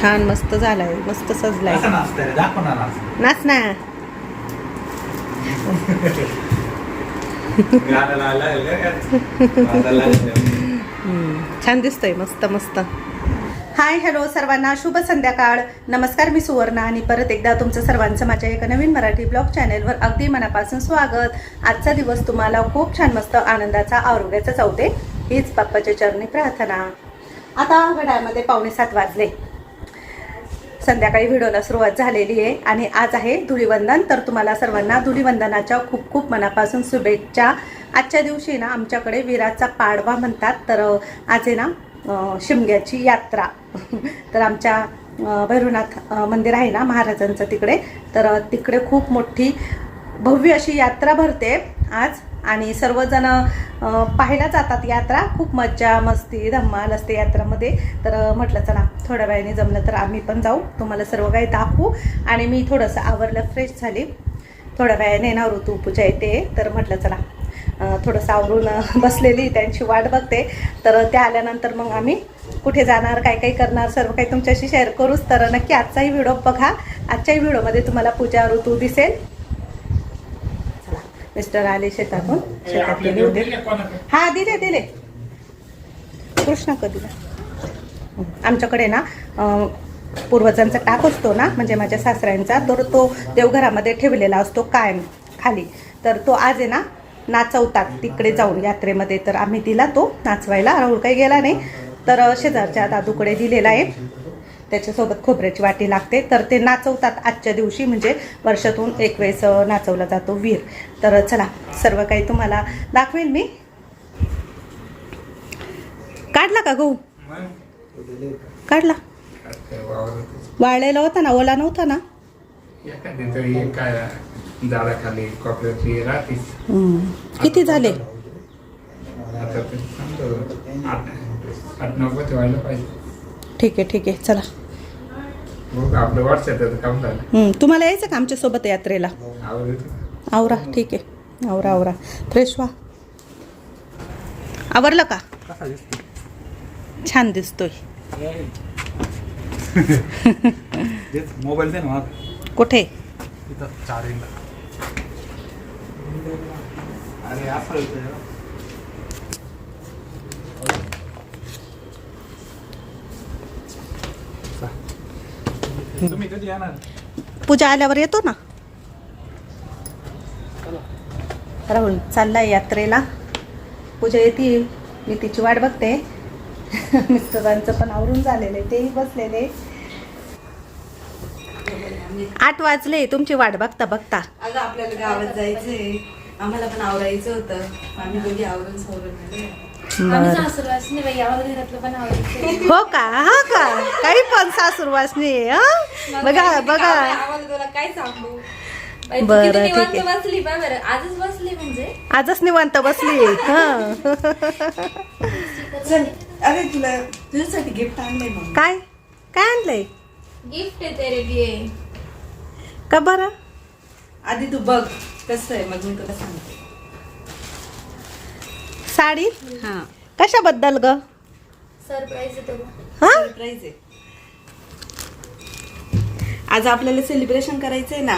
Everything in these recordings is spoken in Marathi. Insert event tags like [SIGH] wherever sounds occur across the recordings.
छान मस्त झालाय मस्त सजलाय. नाच. ना. छान दिसतोय मस्त मस्त. हाय हॅलो सर्वांना शुभ संध्याकाळ. नमस्कार मी सुवर्णा आणि परत एकदा तुमचं सर्वांचं माझ्या एका नवीन मराठी ब्लॉग चॅनेलवर अगदी मनापासून स्वागत. आजचा दिवस तुम्हाला खूप छान मस्त आनंदाचा आरोग्याचा चौथे हीच बाप्पाच्या चरणी प्रार्थना. आता घड्याळमध्ये पावणे सात वाजले. संध्याकाळी व्हिडिओला सुरुवात झालेली आहे आणि आज आहे धुळीवंदन. तर तुम्हाला सर्वांना धुळीवंदनाच्या खूप खूप मनापासून शुभेच्छा. आजच्या दिवशी ना आमच्याकडे विराचा पाडवा म्हणतात. तर आज आहे ना शिमग्याची यात्रा. [LAUGHS] तर आमच्या भैरवनाथ मंदिर आहे ना महाराजांचं तिकडे. तर तिकडे खूप मोठी भव्य अशी यात्रा भरते आज. आणि सर्वजण पाहायला जातात यात्रा. खूप मज्जा मस्ती धम्माल असते यात्रामध्ये. तर म्हटलं चला थोड्या वेळाने जमलं तर आम्ही पण जाऊ. तुम्हाला सर्व काही दाखवू. आणि मी थोडंसं आवरलं फ्रेश झाली. थोड्या वेळाने ना ऋतुपूजा येते. तर म्हटलं चला थोडंसं आवरून बसलेली. त्यांची वाट बघते. तर त्या आल्यानंतर मग आम्ही कुठे जाणार काय काय करणार सर्व काही तुमच्याशी शेअर करूच. तर नक्की आजचाही व्हिडिओ बघा. आजच्याही व्हिडिओमध्ये तुम्हाला पूजा ऋतू दिसेल. मिस्टर आले शेतातून. शेतात गेले होते हा दिले दिले. कृष्ण कधीला आमच्याकडे ना पूर्वजांचा टाक असतो ना म्हणजे माझ्या सासऱ्यांचा तर तो देवघरामध्ये ठेवलेला असतो कायम खाली. तर तो आज आहे ना नाचवतात तिकडे जाऊन यात्रेमध्ये. तर आम्ही दिला तो नाचवायला राहुल काही गेला नाही. तर शेजारच्या दादूकडे दिलेला आहे. त्याच्यासोबत खोबऱ्याची वाटी लागते. तर ते नाचवतात आजच्या दिवशी म्हणजे वर्षातून एक वेळेस नाचवला जातो वीर तर चला सर्व काही तुम्हाला दाखवेल मी. काढला का गहू? काढला. वाळलेला होता ना ओला नव्हता ना. किती झाले? ठीक आहे ठीक आहे चला. आपलं काम झालं. तुम्हाला यायचं का आमच्यासोबत यात्रेला? आवडत आवरा ठीक आहे. आवरा आवरा. फ्रेश व्हा. आवरलं का? कसा दिसतो? छान दिसतोय. तेच मोबाईल दे ना कुठे? चार्जिंगला अरे असं होतं तुम्ही कधी येणार? पूजा आल्यावर येतो ना. राहुल चाललाय यात्रेला. पूजा येते. मी तिची वाट बघते. [LAUGHS] मिस्टरांचं पण आवरून झालेलं आहे तेही बसलेले. आठ वाजले तुमची वाट बघता बघता. अगं आपल्याला गावात जायचंय. आम्हाला पण आवरायचं होतं. आम्ही दोघी आवरून सोडून बरं. हो का? हा का? काही पण सासूरवासनी आहे, हं? बघा बघा. काय सांगू? बरं, किती ठीक आहे. बसली बा बरं. आजच बसली म्हणजे. आजच निवांत बसली हं. चल अरे तुला तुझ्यासाठी गिफ्ट आणलंय मग काय? काय आणलंय? गिफ्ट आहे तेरे लिए का बरं? आधी तू बघ कसं आहे मग मी तुला सांगते. साडी? हा. कशाबद्दल ग? सरप्राईज आहे तो हा? सरप्राईज आहे. आज आपल्याला सेलिब्रेशन करायचंय ना.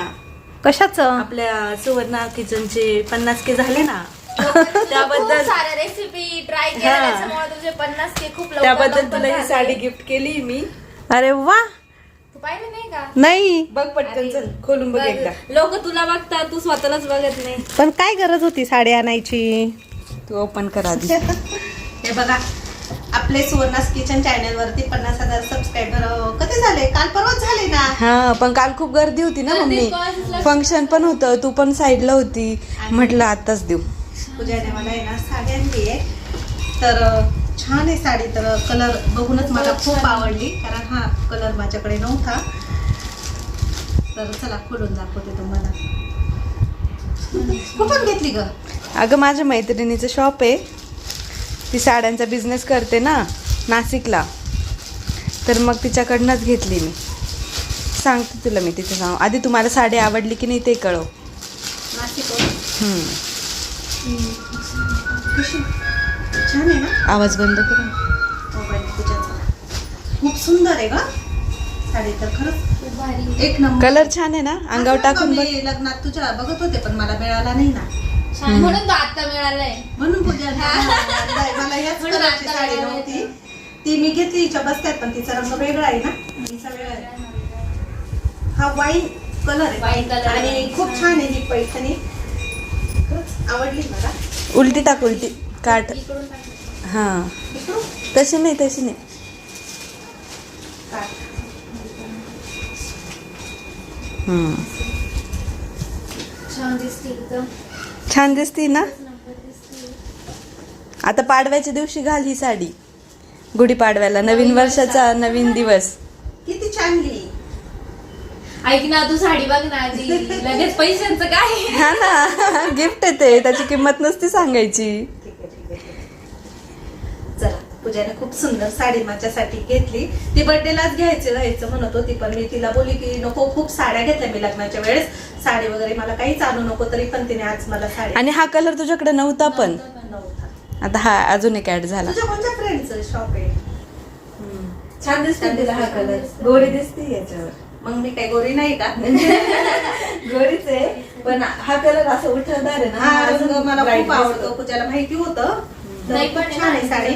कशाचं? आपल्या सुवर्णा किचनचे पन्नास के झाले ना. [LAUGHS] त्याबद्दल साऱ्या रेसिपी ट्राय हा. त्याच्यामुळे तुझे पन्नास के खूप लवकर त्याबद्दल लवकर तुला ही झाले. साडी गिफ्ट केली मी. अरे वा. तू पाहिलं नाही का? नाही. बघ पटकन चल खोलून बघ. एकदा. लोक तुला बघतात तू स्वतःलाच बघत नाही. पण काय गरज होती साडी आणायची? तू ओपन कर हे बघा आपले सुवर्णास किचन चॅनल वरती पन्नास हजार सबस्क्रायबर कधी झाले? काल परवाच झाले ना? हा पण काल खूप गर्दी होती ना गर्दी मम्मी. कॉलेजला- फंक्शन पण होतं तू पण साईडला होती. म्हटलं आताच देऊ. पूजाने मला आहे ना साडी आणली आहे तर अं, छान आहे साडी. तर कलर बघूनच मला खूप आवडली. कारण हा कलर माझ्याकडे नव्हता. तर चला खोलून दाखवते तुम्हाला. कुठून घेतली ग? अगं माझ्या मैत्रिणीचं शॉप आहे. ती साड्यांचा बिझनेस करते ना नाशिकला. तर मग तिच्याकडनंच घेतली मी. सांगते तुला मी तिचं सांग आधी तुम्हाला साडी आवडली की नाही ते कळव. नाशिक हम्म. कशी? छान आहे ना? आवाज बंद कर. पूजाचा खूप सुंदर आहे ग. साडी तर खरंच खूप भारी. एक नंबर. कलर छान आहे ना? अंगावर टाकून लग्नात तुझ्या बघत होते पण मला मिळाला नाही ना. छान म्हणून तो आता मिळालाय. म्हणून पूजा मला याच म्हणून कलरची आता साडी मिळाली. नव्हती. ती मी घेतली हिच्या बसत्यात पण तिचा रंग वेगळा आहे ना. तिचा वेगळा आहे. हा वाईन कलर आहे. Wine color आणि. खूप छान आहे ही पैठणी. खरंच आवडली मला. उलटी टाक उलटी. काट इकडून टाक. हा. इकडून? तशी नाही तशी नाही. काढ. हम्म. छान दिसते एकदम. छान दिसती ना? आता पाडव्याच्या दिवशी घाल ही साडी. गुढीपाडव्याला नवीन वर्षाचा. नवीन दिवस. किती छान ऐक ना तू साडी बघ ना आधी. लगेच पैशांचं काय? हा ना [LAUGHS] गिफ्ट आहे ते. त्याची किंमत नसती सांगायची ठीक आहे ठीक आहे ठीक आहे. चला पूजाने खूप सुंदर साडी माझ्यासाठी घेतली. ती बर्थडेलाच घ्यायचं घ्यायचं म्हणत होती पण मी तिला बोली की नको खूप साड्या घेतल्या मी लग्नाच्या वेळेस. साडी वगैरे मला काहीच आणू नको तरी पण तिने आज मला साडी आणि हा कलर तुझ्याकडे नव्हता पण. नव्हता आता हा अजून एक ऍड झाला. तुझ्या कोणत्या फ्रेंडचं शॉप आहे? छान दिसते तिला हा color. गोरी दिसते याच्यावर. मग मी काही गोरी नाही का? [LAUGHS] गोरीच आहे पण हा कलर असं उठवदार आहे हा रंग अजून मला खूप. आवडतो. पूजाला माहिती होतं. नाही पण छान आहे साडी.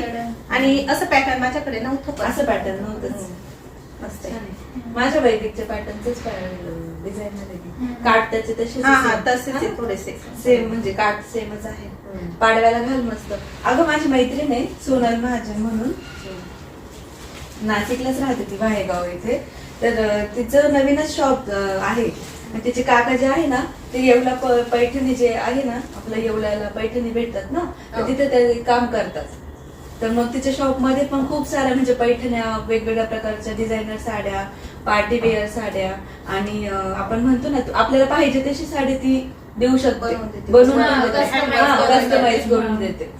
आणि असं पॅटर्न माझ्याकडे नव्हतं. असं पॅटर्न नव्हतंच. हम्म. मस्त. माझ्या वैदिकच्या पॅटर्नचेच डिझाईन मध्ये काट त्याचे तसे हा हा तसेच थोडेसे. सेम म्हणजे काट सेमच आहे. पाडव्याला घाल मस्त. अगं माझी मैत्रीण आहे सोनल महाजन म्हणून. नाशिकलाच राहते ती वाहेगाव इथे. तर तिचं नवीनच शॉप आहे. तिचे काका जे आहे ना ते येवला पैठणी जे आहे ना आपल्या येवल्याला पैठणी भेटतात ना तर तिथे ते काम करतात. तर मग तिच्या शॉपमध्ये पण खूप साऱ्या म्हणजे पैठण्या वेगवेगळ्या प्रकारच्या डिझायनर साड्या पार्टी वेअर साड्या आणि आपण म्हणतो ना आपल्याला पाहिजे तशी साडी ती देऊ शकते. बनवून हा, करून देते.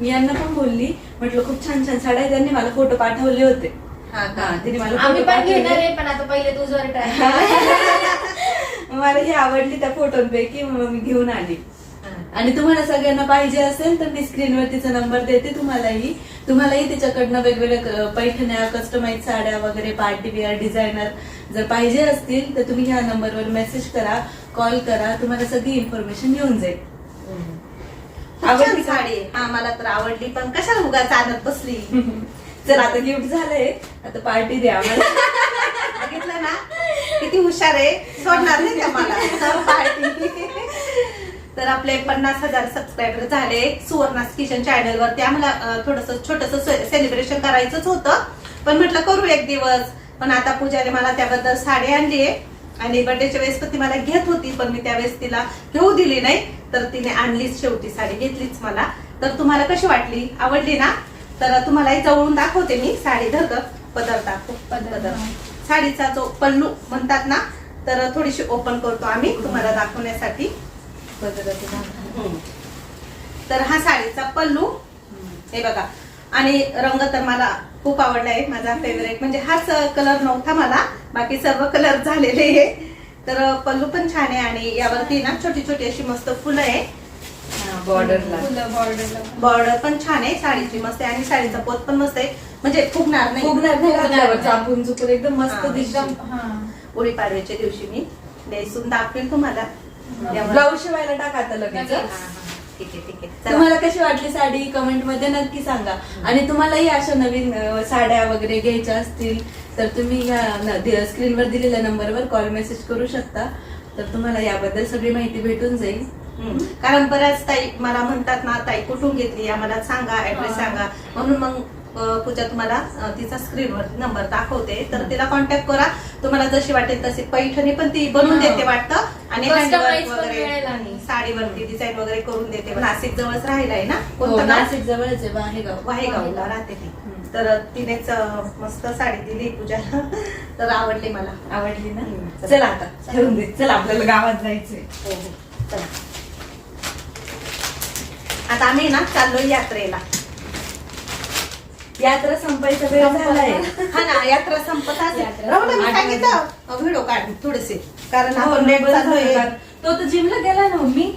मी यांना पण बोलली म्हटलं खूप छान छान साड्या. त्यांनी मला फोटो पाठवले होते. का? हा, तिने मला आम्ही फोटो पण घेणार पाठवले आहे पण आता पहिले तुझ्यावर ट्राय [LAUGHS] मला ही आवडली त्या फोटोंपैकी मग मी घेऊन आली. आणि तुम्हाला सगळ्यांना पाहिजे असेल तर मी स्क्रीनवर तिचा नंबर देते तुम्हालाही. तुम्हालाही तिच्याकडनं वेगवेगळ्या पैठण्या कस्टमाइज साड्या वगैरे पार्टी वेअर डिझायनर जर पाहिजे असतील तर तुम्ही ह्या नंबरवर मेसेज करा कॉल करा तुम्हाला सगळी इन्फॉर्मेशन येऊन जाईल. आवडली? साडी. हा मला तर आवडली. पण कशाला उगाच आणत बसली? चल आता गिफ्ट झालंय. आता पार्टी द्या आम्हाला. [LAUGHS] बघितलं ना? किती हुशार आहे. सोडणार नाही का मला? [LAUGHS] पार्टी [LAUGHS] तर आपले पन्नास हजार सबस्क्रायबर झाले सुवर्णास किचन चॅनल वरती आम्हाला थोडस छोटस सेलिब्रेशन करायचंच होतं. पण म्हटलं करू एक दिवस. पण आता पूजाने मला त्याबद्दल साडी आणली आहे. आणि बर्थडेच्या वेळेस पण ती मला घेत होती पण मी त्यावेळेस तिला घेऊ दिली नाही. तर तिने आणलीच शेवटी साडी घेतलीच मला. तर तुम्हाला कशी वाटली? आवडली ना? तर तुम्हालाही जवळून दाखवते मी साडी धरक पदर दाखव पदर. साडीचा जो पल्लू म्हणतात ना तर थोडीशी ओपन करतो आम्ही तुम्हाला दाखवण्यासाठी. तर हा साडीचा पल्लू. हे बघा. आणि रंग तर मला खूप आवडलाय माझा फेवरेट म्हणजे हाच कलर नव्हता मला. बाकी सर्व कलर झालेले आहे. तर पल्लू पण छान आहे आणि यावरती ना छोटी छोटी अशी मस्त फुलं आहे. बॉर्डरला बॉर्डर पण छान आहे साडीची मस्त आहे आणि साडीचा पोत पण मस्त आहे. म्हणजे फुगणार नाही. फुगणार नाही एकदम मस्त दिसतं. एकदम उडी पाडव्याच्या दिवशी मी नेसून दाखवेल तुम्हाला. ब्लाऊज शिवायला टाक आता लगेच लगेच. ठीक आहे ठीक आहे. चला. तुम्हाला कशी वाटली साडी? कमेंटमध्ये नक्की सांगा. आणि तुम्हालाही अशा नवीन अ, साड्या वगैरे घ्यायच्या असतील तर तुम्ही ह्या स्क्रीनवर दिलेल्या नंबरवर कॉल मेसेज करू शकता. तर तुम्हाला याबद्दल सगळी माहिती भेटून जाईल. हम्म. कारण बऱ्याच ताई मला म्हणतात ना ताई कुठून घेतली? आम्हाला सांगा ऍड्रेस सांगा. म्हणून मग अं, पूजा तुम्हाला अं, तिचा स्क्रीनवर नंबर दाखवते. तर तिला कॉन्टॅक्ट करा. तुम्हाला जशी वाटेल तशी पैठणी पण ती बनवून हा. देते वाटतं. आणि पण मिळेल. साडीवरती डिझाईन वगैरे करून देते. नाशिक जवळच राहिला आहे ना? हो, कोणतं? नाशिक जवळच आहे वाहेगाव. वाहेगावला राहते ती. तर तिनेच अं, मस्त साडी दिली पूजाला. [LAUGHS] तर आवडली मला. आवडली ना. चला आता ठेवून दे. चला आपल्याला गावात जायचंय. हो हो. चला. आता आम्ही ना चाललोय यात्रेला. यात्रा संपायचा वेळ झालाय. हा ना यात्रा संपत असेल. यात्रा मी सांगितलं. व्हिडिओ काढ थोडेसे. कारण हो, आपण. तो तर जिमला गेला ना मम्मी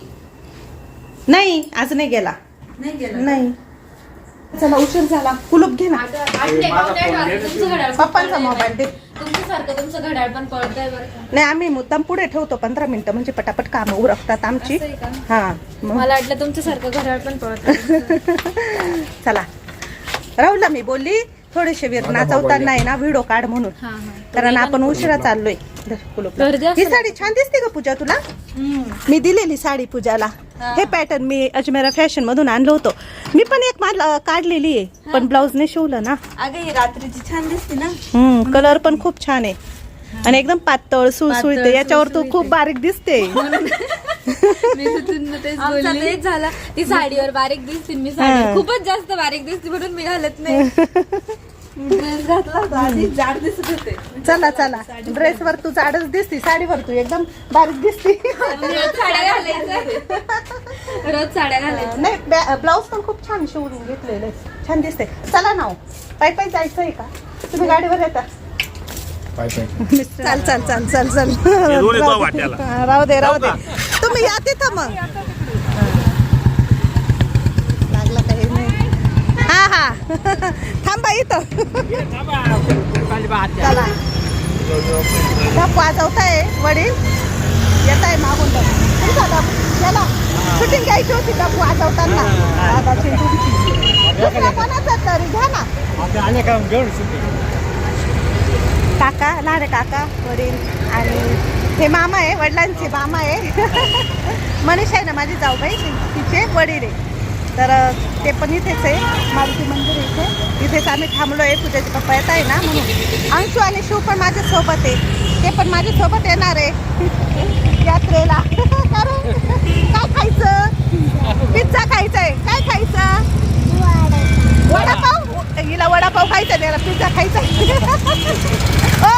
नाही आज नाही गेला. नाही गेला नाही. चला उशीर झाला. कुलूप घे ना. आता आठ नाही, माझा पावणे आठ phone वाजता घेत तुमचं घड्याळ पप्पांचा मोबाईल दे. तुमचं सारखं तुमचं घड्याळ पण पळतंय बरं का? नाही आम्ही मुद्दाम पुढे ठेवतो पंधरा मिनिटं. म्हणजे पटापट कामं उरकतात आमची. असं आहे का? हा मग. मला वाटलं तुमच्यासारखं घड्याळ पण पळत [LAUGHS] चला. राहुलला मी बोलली थोडेसे वीर नाचवताना आहे ना व्हिडिओ काढ म्हणून. हा हा. कारण आपण उशिरा चाललोय. ही साडी छान दिसते का पूजा तुला? मी दिलेली साडी पूजाला. हे. पॅटर्न मी अजमेरा फॅशन मधून आणलं होतं. मी पण एक मला काढलेली आहे पण ब्लाऊज नाही शिवलं ना. अगं ही रात्रीची छान दिसते ना. हम्म कलर पण खूप छान आहे. आणि एकदम पातळ सुळसुळीत. याच्यावर तू खूप बारीक दिसते. [LAUGHS] झालं. ती साडीवर बारीक दिसते मी. साडी खूपच जास्त बारीक दिसते म्हणून मी घालत नाही. [LAUGHS] ड्रेस घातला होता आधी जाड दिसत होते. चला चला. ड्रेस वर तू जाडच दिसती साडीवर तू एकदम बारीक दिसती. रोज साड्या घालायचं. रोज साड्या घालायचं. नाही ब्लाऊज पण खूप छान शिवून घेतलेलं. आहे छान दिसते. चला ना. पायी पायी जायचं आहे का? तुम्ही गाडीवर येता. चाल चाल चाल चाल चाल. हा, राहू दे राहू दे. तुम्ही या तिथं मग लागला काही नाही हा हा [LAUGHS] थांबा इथं. चला. डब वाजवताय वडील. येत आहे मागून डब तुमचा डब चला. शूटिंग घ्यायची होती डब वाजवताना. दुसऱ्या कोणाचा तरी घ्या ना. काका लहान काका वडील आणि हे मामा आहे वडिलांचे मामा आहे. [LAUGHS] मनीष आहे ना माझी जाऊबाई तिचे वडील आहे. तर ते पण इथेच आहे. मारुती मंदिर इथे. इथेच आम्ही थांबलो आहे पूजाचे पप्पा येत आहे ना म्हणून. अंशू आणि शिव पण माझ्यासोबत आहे ते पण माझ्यासोबत येणार आहे. [LAUGHS] यात्रेला. [LAUGHS] कारण काय खायचं? पिझ्झा खायचा आहे. काय खायचं? वडापाव. हिला वडापाव खायचा आहे, त्याला पिझ्झा खायचा हो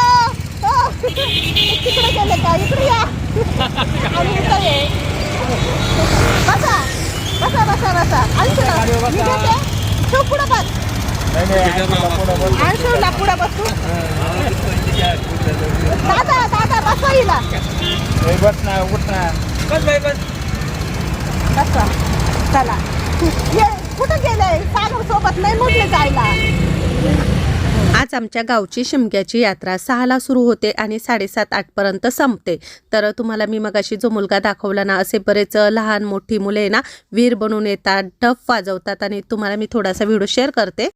हो [LAUGHS] तिकडे गेले का? इकडे या. आणि इथं ये. बसा. बसा बसा बसा. अंशू मी घेते तू पुढं बस. अंशूला पुढं बस. तू. दादा दादा बसा हिला. बस ना उठ ना. बसा चला. ये कुठं गेले? सागर सोबत नाही म्हटले जायला. आज आमच्या गावची शिमग्याची यात्रा सहाला सुरू होते आणि साडेसात आठपर्यंत संपते. तर तुम्हाला मी मगाशी जो मुलगा दाखवला ना असे बरेच लहान मोठी मुले ना वीर बनून येतात डफ वाजवतात आणि तुम्हाला मी थोडासा व्हिडिओ शेअर करते.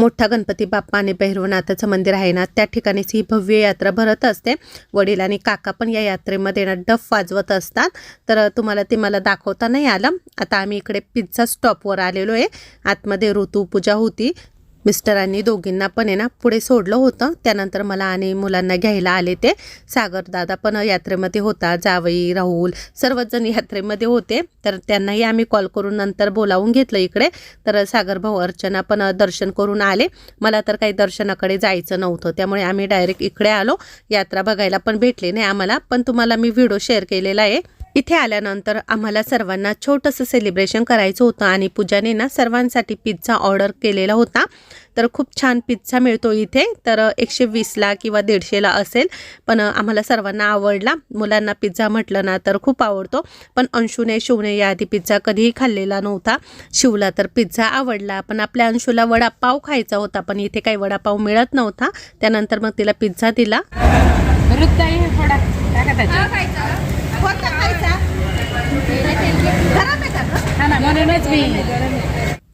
मोठा गणपती बाप्पा आणि भैरवनाथाचं मंदिर आहे ना त्या ठिकाणीच ही भव्य यात्रा भरत असते. वडील आणि काका पण या यात्रेमध्ये ना डफ वाजवत असतात. तर तुम्हाला ते मला दाखवता नाही आलं. आता आम्ही इकडे पिझ्झा स्टॉपवर आलेलो आहे. आतमध्ये ऋतू पूजा होती. मिस्टरांनी दोघींना पण आहे ना पुढे सोडलं होतं. त्यानंतर मला आणि मुलांना घ्यायला आले ते. सागरदादा पण यात्रेमध्ये होता जावई राहुल सर्वजण यात्रेमध्ये होते. तर त्यांनाही आम्ही कॉल करून नंतर बोलावून घेतलं इकडे. तर सागर भाऊ अर्चना पण दर्शन करून आले. मला तर काही दर्शनाकडे जायचं नव्हतं. त्यामुळे आम्ही डायरेक्ट इकडे आलो. यात्रा बघायला पण भेटली नाही आम्हाला. पण तुम्हाला मी व्हिडिओ शेअर केलेला आहे. इथे आल्यानंतर आम्हाला सर्वांना छोटंसं सेलिब्रेशन करायचं होतं आणि पूजाने ना सर्वांसाठी पिझ्झा ऑर्डर केलेला होता. तर खूप छान पिझ्झा मिळतो इथे. तर एकशे वीसला किंवा दीडशेला असेल. पण आम्हाला सर्वांना आवडला. मुलांना पिझ्झा म्हटलं ना तर खूप आवडतो. पण अंशूने शिवने याआधी पिझ्झा कधीही खाल्लेला नव्हता. शिवला तर पिझ्झा आवडला. पण आपल्या अंशूला वडापाव खायचा होता. पण इथे काही वडापाव मिळत नव्हता. त्यानंतर मग तिला पिझ्झा दिला. कोणता खायचा? गरम आहे का गं?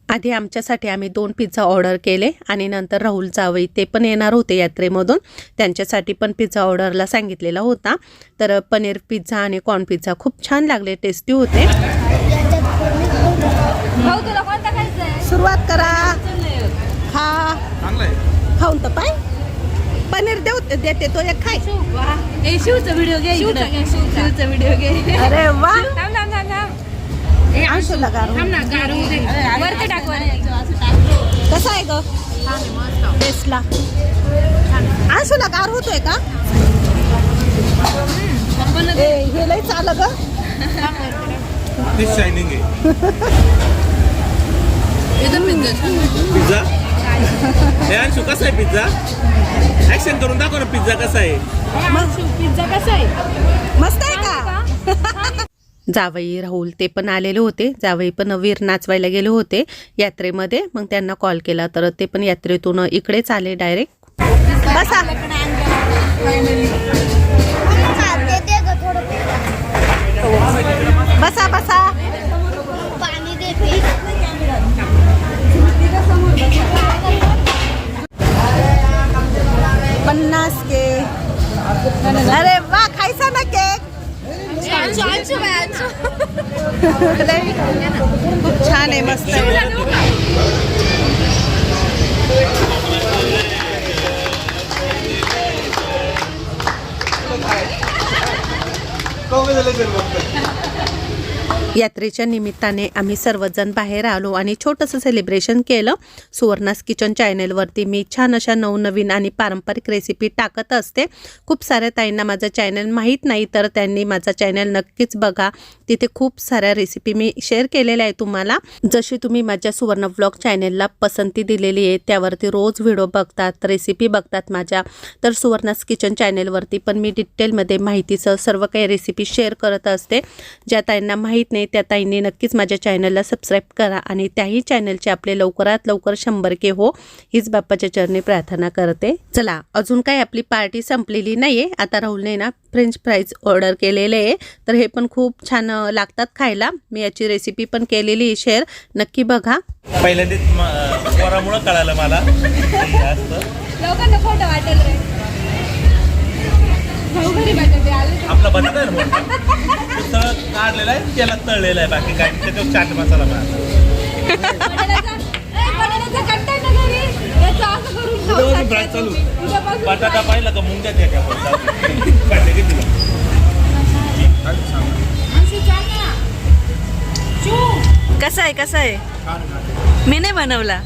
आधी आमच्यासाठी आम्ही दोन पिझ्झा ऑर्डर केले आणि नंतर राहुल जावई ते पण येणार होते यात्रेमधून. त्यांच्यासाठी पण पिझ्झा ऑर्डरला सांगितलेला होता. तर पनीर पिझ्झा आणि कॉर्न पिझ्झा खूप छान लागले टेस्टी होते. भाऊ तुला कोणता खायचा आहे? सुरुवात करा. आहे. खाऊन तर पाय. पनीर देऊ देते तो एक खाय ए शिवचा व्हिडिओ घे शिवचा. घे, व्हिडिओ घे. अरे वा. थांब थांब थांब थांब. अंशूला गार थांब ना गार होऊ दे वरती टाक वर कसा आहे ग? टेस्टला. अंशूला गार होतोय का हे लय चाल ग. शायनिंग आहे. एकदम पिझ्झा? [LAUGHS] अंशू कसा आहे पिझ्झा ऍक्शन करून दाखव ना पिझ्झा कसा आहे. पिझ्झा कसा आहे? मस्त आहे का? [LAUGHS] जावई राहुल ते पण आलेले होते. जावई पण वीर नाचवायला गेले होते यात्रेमध्ये. मग त्यांना कॉल केला तर ते पण यात्रेतून इकडेच आले डायरेक्ट बसा. बसा बसा. पाणी देते पन्नास के। अरे वा खायचा ना केक। खूप छान आहे मस्त आहे. यात्रेच्या निमित्ताने आम्ही सर्वजण बाहेर आलो आणि छोटंसं सेलिब्रेशन केलं. सुवर्णास किचन चॅनेलवरती मी छान अशा नवनवीन आणि पारंपरिक रेसिपी टाकत असते. खूप साऱ्या ताईंना माझं चॅनल माहीत नाही तर त्यांनी माझा चॅनल नक्कीच बघा. तिथे खूप साऱ्या रेसिपी मी शेअर केलेल्या आहे तुम्हाला. जशी तुम्ही माझ्या सुवर्ण ब्लॉग चॅनेलला पसंती दिलेली आहे त्यावरती रोज व्हिडिओ बघतात रेसिपी बघतात माझ्या. तर सुवर्णास किचन चॅनेलवरती पण मी डिटेलमध्ये माहितीचं सर्व काही रेसिपी शेअर करत असते. ज्या ताईंना माहीत नाही त्या ताईंनी नक्कीच माझ्या चॅनलला सबस्क्राईब करा आणि त्याही चॅनलचे आपले लवकरात लवकर शंभर के हो हीच बाप्पाच्या चरणी प्रार्थना करते. चला अजून काही आपली पार्टी संपलेली नाही आहे आता राहुलने ना फ्रेंच फ्राईज ऑर्डर केलेले आहे. तर हे पण खूप छान लागतात खायला. मी याची रेसिपी पण केलेली आहे शेअर नक्की बघा. पहिल्यांदाच पोरामुळं कळालं मला. आपला बटाटा आहे ना मोठा. तो तळ काढलेला आहे त्याला तळलेला आहे बाकी काय. त्याच्यावर चाट मसाला चालू बटाटा. पाहिला का मुंग्या त्या काय बोलतात. काढले की तुला अंशू, चाल ना. शू. कसा आहे कसा आहे मी नाही बनवला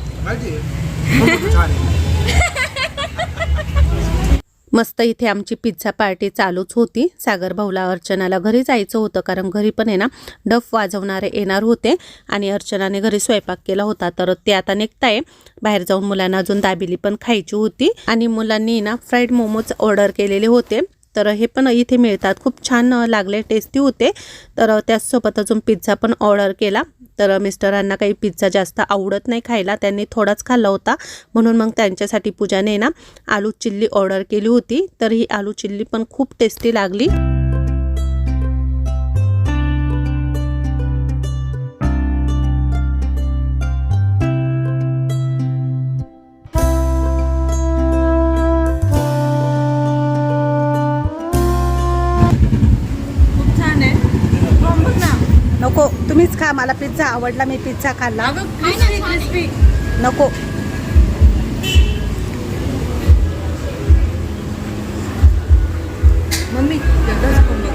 मस्त इथे आमची पिझ्झा पार्टी चालूच होती. सागर भाऊला अर्चनाला घरी जायचं होतं कारण घरी पण आहे ना डफ वाजवणारे येणार होते. आणि अर्चनाने घरी स्वयंपाक केला होता तर ते आता निघताय. बाहेर जाऊन मुलांना अजून दाबिली पण खायची होती. आणि मुलांनी ना फ्राईड मोमोज ऑर्डर केलेले होते. तर हे पण इथे मिळतात. खूप छान लागले. टेस्टी होते. तर त्याचसोबत अजून पिझ्झा पण ऑर्डर केला. तर मिस्टरांना काही पिझ्झा जास्त आवडत नाही खायला. त्यांनी थोडाच खाल्ला होता. म्हणून मग त्यांच्यासाठी पूजाने ना आलू चिल्ली ऑर्डर केली होती. तर ही आलू चिल्ली पण खूप टेस्टी लागली. नको तुम्हीच खा मला पिझ्झा आवडला मी पिझ्झा खाल्ला. नको. मम्मी एकदाच खाऊन बघ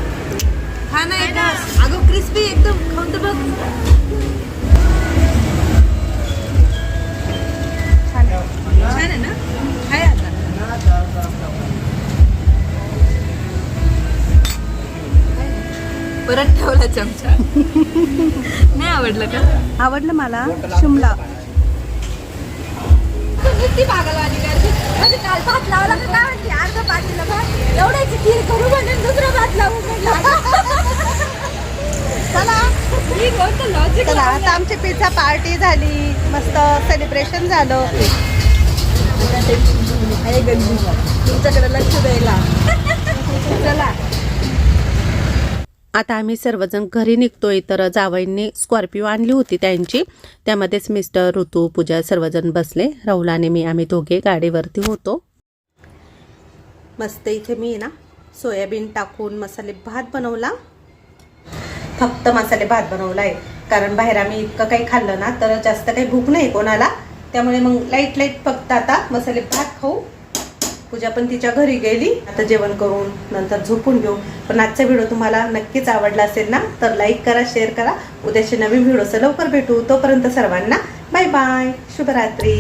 खा ना एकदा अगं क्रिस्पी एकदम खाऊन तर बघ. छान आहे ना? खाय आता. परत ठेवला चमचा. नाही आवडलं का? आवडलं मला? शिमला. तू नुसती पागलवाणी करते. म्हणजे काल भात लावला तर काय म्हणते? अर्ध पातेलं भात. एवढ्याची खीर करू दुसरं भात लावू चला. मी कोणतं लॉजिक चला आता आमची पिझ्झा पार्टी झाली. मस्त सेलिब्रेशन झालं. तुमच्याकडे लक्ष द्यायला. चला. आता आम्ही सर्वजण घरी निघतोय तर जावईंनी स्कॉर्पिओ आणली होती त्यांची. त्यामध्येच मिस्टर ऋतू पूजा सर्वजण बसले. राहुल आणि मी आम्ही दोघे गाडीवरती होतो. मस्त इथे मी ना सोयाबीन टाकून मसाले भात बनवला. फक्त मसाले भात बनवला आहे कारण बाहेर आम्ही इतकं काही खाल्लं ना तर जास्त काही भूक नाही कोणाला. त्यामुळे मग लाइट लाइट फक्त आता मसाले भात खाऊ. पूजा पण तिच्या घरी गेली. आता जेवण करून नंतर झोपून घेऊ. पण आजचा व्हिडिओ तुम्हाला नक्कीच आवडला असेल ना तर लाईक करा शेअर करा. उद्याचे नवीन व्हिडिओचं लवकर भेटू. तोपर्यंत सर्वांना बाय बाय शुभरात्री.